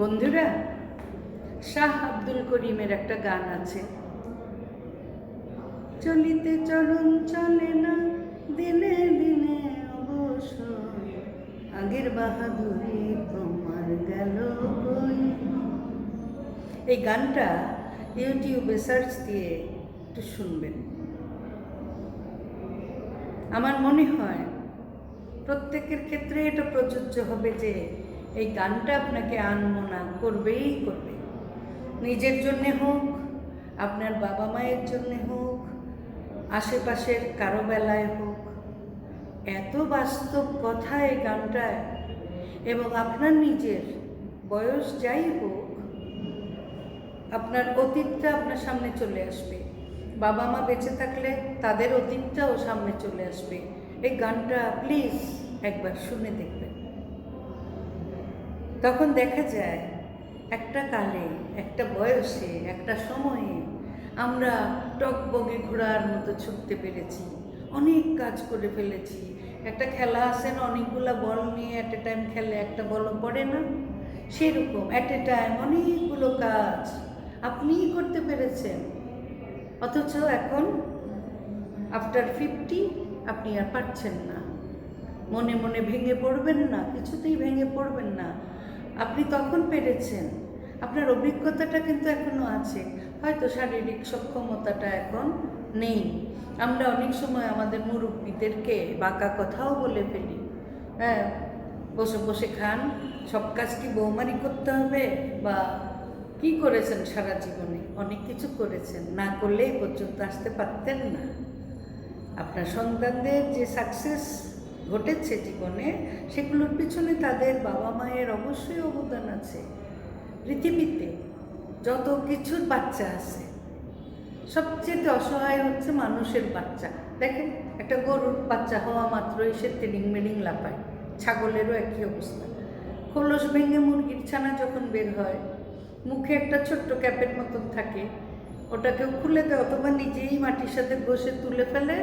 বন্ধুরা, শাহ আব্দুল করিমের একটা গান আছে। চলিতে চরণ চলে না, দিনে দিনে অবশ্য আগের বাহাদুরি তোমার গেল এই গানটা ইউটিউবে সার্চ দিয়ে একটু শুনবেন। আমার মনে হয় প্রত্যেকের ক্ষেত্রে এটা প্রযোজ্য হবে যে এই গানটা আপনাকে আনমনা করবেই করবে। নিজের জন্যে হোক, আপনার বাবা মায়ের জন্যে হোক, আশেপাশের কারও বেলায় হোক, এত বাস্তব কথা এই গানটায়। এবং আপনার নিজের বয়স যাই হোক, আপনার অতীতটা আপনার সামনে চলে আসবে। বাবা মা বেঁচে থাকলে তাদের অতীতটাও সামনে চলে আসবে। এই গানটা প্লিজ একবার শুনে দেখবেন তখন দেখা যায় একটা কালে, একটা বয়সে, একটা সময়ে আমরা টকবগে ঘোড়ার মতো ছুটতে পেরেছি। অনেক কাজ করে ফেলেছি। একটা খেলা আছে না, অনেকগুলা বল নিয়ে অ্যাট এ টাইম খেলে একটা বলও পড়ে না? সেরকম অ্যাট এ টাইম অনেকগুলো কাজ আপনিই করতে পেরেছেন। অথচ এখন আফটার ফিফটি আপনি আর পারছেন না। মনে মনে ভেঙে পড়বেন না, কিছুতেই ভেঙে পড়বেন না। আপনি তখন পেরেছেন। আপনার অভিজ্ঞতাটা কিন্তু এখনও আছে। হয়তো শারীরিক সক্ষমতাটা এখন নেই। আমরা অনেক সময় আমাদের মুরব্বীদেরকে বাঁকা কথাও বলে ফেলি। হ্যাঁ বসে বসে খান, সব কাজ কি বৌমারি করতে হবে বা কি করেছেন সারা জীবনে? অনেক কিছু করেছেন, না করলে এই পর্যন্ত আসতে পারতেন না। আপনার সন্তানদের যে সাকসেস ঘটেছে জীবনে, সেগুলোর পিছনে তাদের বাবা মায়ের অবশ্যই অবদান আছে। পৃথিবীতে যত কিছুর বাচ্চা আছে, সবচেয়ে অসহায় হচ্ছে মানুষের বাচ্চা। দেখেন, একটা গরুর বাচ্চা হওয়া মাত্রই সে তিরিং মিরিং লাপায় ছাগলেরও একই অবস্থা। খোলস ভেঙে মুরগির ছানা যখন বের হয়, মুখে একটা ছোট্ট ক্যাপের মতন থাকে। ওটাকেও খুলে দেয় অথবা নিজেই মাটির সাথে বসে তুলে ফেলে,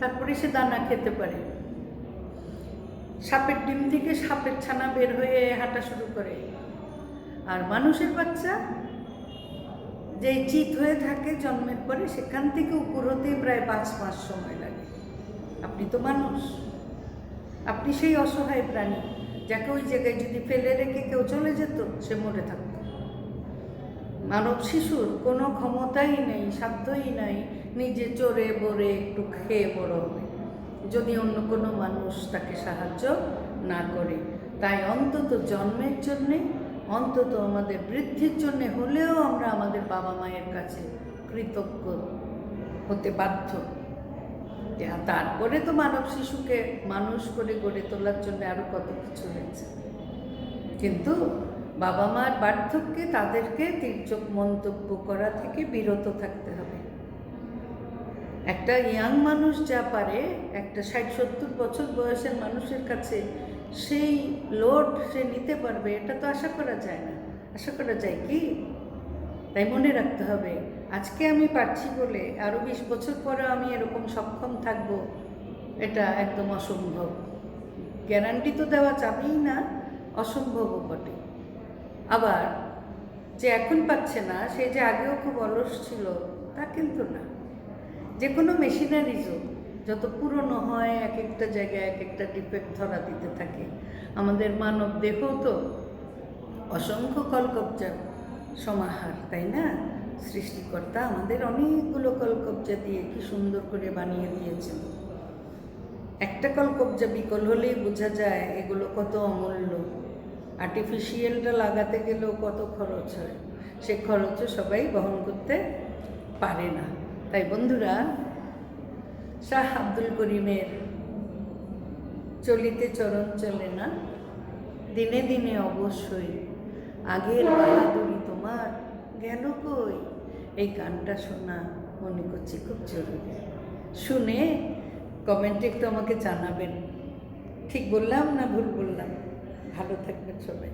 তারপরে সে দানা খেতে পারে। সাপের ডিম থেকে সাপের ছানা বের হয়ে হাঁটা শুরু করে। আর মানুষের বাচ্চা যে চিত হয়ে থাকে জন্মের পরে, সেখান থেকে উপর হতে প্রায় পাঁচ মাস সময় লাগে। আপনি তো মানুষ। আপনি সেই অসহায় প্রাণী যাকে ওই জায়গায় যদি ফেলে রেখে কেউ চলে যেত, সে মরে থাকত। মানব শিশুর কোনো ক্ষমতাই নেই, সাধ্যই নাই নিজে চড়ে বড়ে একটু খেয়ে বড় হবে যদি অন্য কোনো মানুষ তাকে সাহায্য না করে, তাই অন্তত জন্মের জন্যে, অন্তত আমাদের বৃদ্ধির জন্য হলেও আমরা আমাদের বাবা মায়ের কাছে কৃতজ্ঞ হতে বাধ্য। তারপরে তো মানব শিশুকে মানুষ করে গড়ে তোলার জন্য আরও কত কিছু হয়েছে। কিন্তু বাবা মার বার্ধক্যে তাদেরকে তির্যক মন্তব্য করা থেকে বিরত থাকতে হবে। একটা ইয়াং মানুষ যা পারে, একটা ষাট, সত্তর বছর বয়সের মানুষের কাছে সেই লোড সে নিতে পারবে, এটা তো আশা করা যায় না। আশা করা যায় কি? তাই মনে রাখতে হবে, আজকে আমি পারছি বলে আরও বিশ বছর পরেও আমি এরকম সক্ষম থাকব, এটা একদম অসম্ভব। গ্যারান্টি তো দেওয়া যাবেই না, অসম্ভবও বটে। আবার যে এখন পাচ্ছে না, সে যে আগেও খুব অলস ছিল, তা কিন্তু না। যে কোনো মেশিনারিজও যত পুরনো হয় এক একটা জায়গায় এক একটা ডিফেক্ট ধরা দিতে থাকে। আমাদের মানব দেহও তো অসংখ্য কলকবজা সমাহার, তাই না? সৃষ্টিকর্তা আমাদের অনেকগুলো কলকবজা দিয়ে কি সুন্দর করে বানিয়ে দিয়েছেন। একটা কলকবজা বিকল হলেই বোঝা যায় এগুলো কত অমূল্য। আর্টিফিশিয়ালটা লাগাতে গেলেও কত খরচ হয়। সে খরচও সবাই বহন করতে পারে না। তাই বন্ধুরা, শাহ আব্দুল করিমের চলিতে চরণ চলে না। দিনে দিনে অবশ্যই আগের বাহাদুরি তোমার গেল কই? এই গানটা শোনা মনে করছি খুব জরুরি। শুনে কমেন্টে একটু আমাকে জানাবেন। ঠিক বললাম না ভুল বললাম? ভালো থাকবেন সবাই।